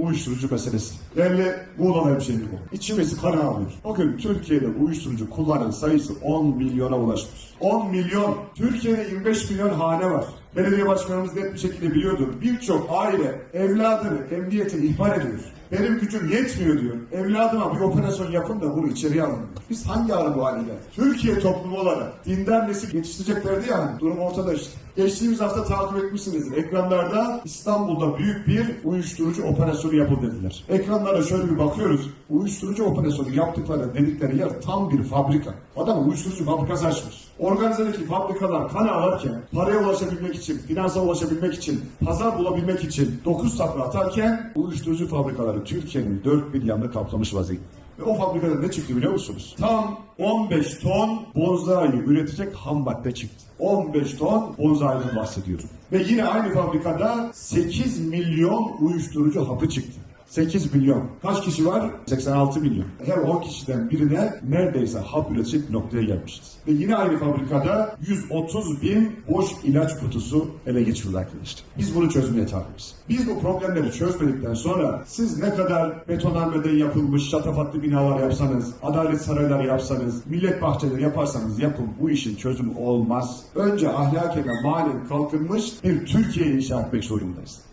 uyuşturucu meselesi. Değerli Muğla'da hemşehrim bu. İçimiz kan ağlıyor. Bugün Türkiye'de uyuşturucu kullanan sayısı 10 milyona ulaşmış. 10 milyon. Türkiye'de 25 milyon hane var. Belediye başkanımız net bir şekilde biliyordur. Birçok aile evladını emniyete ihbar ediyor. Benim gücüm yetmiyor diyor. Evladıma bir operasyon yapın da bunu içeriye alın. diyor. Biz hangi ara bu hale? Türkiye toplumu olarak dindar nesil yetiştireceklerdi yani. Durum ortada işte. Geçtiğimiz hafta takip etmişsinizdir. Ekranlarda İstanbul'da büyük bir uyuşturucu operasyonu yapıldı dediler. Ekranlara şöyle bir bakıyoruz. Uyuşturucu operasyonu yaptıkları dedikleri yer tam bir fabrika. Adam uyuşturucu fabrikası açmış. Organizedeki fabrikalar kan ağlarken, paraya ulaşabilmek için, finansa ulaşabilmek için, pazar bulabilmek için 9 takla atarken uyuşturucu fabrikaları Türkiye'nin dört bir yanını kaplamış vaziyette. Ve o fabrikada ne çıktı biliyor musunuz? Tam 15 ton bonzai üretecek ham madde çıktı. 15 ton bonzai'den bahsediyorum. Ve yine aynı fabrikada 8 milyon uyuşturucu hapı çıktı. 8 milyon. Kaç kişi var? 86 milyon. Her 10 kişiden birine neredeyse hap üretecek noktaya gelmişiz. Ve yine aynı fabrikada 130 bin boş ilaç kutusu ele geçirildi arkadaşlar. Biz bunu çözmeye talibiz. Biz bu problemleri çözmedikten sonra siz ne kadar betonarmeden yapılmış şatafatlı binalar yapsanız, adalet sarayları yapsanız, millet bahçeleri yaparsanız yapın bu işin çözümü olmaz. Önce ahlaken ve manen kalkınmış bir Türkiye inşa etmek zorundayız.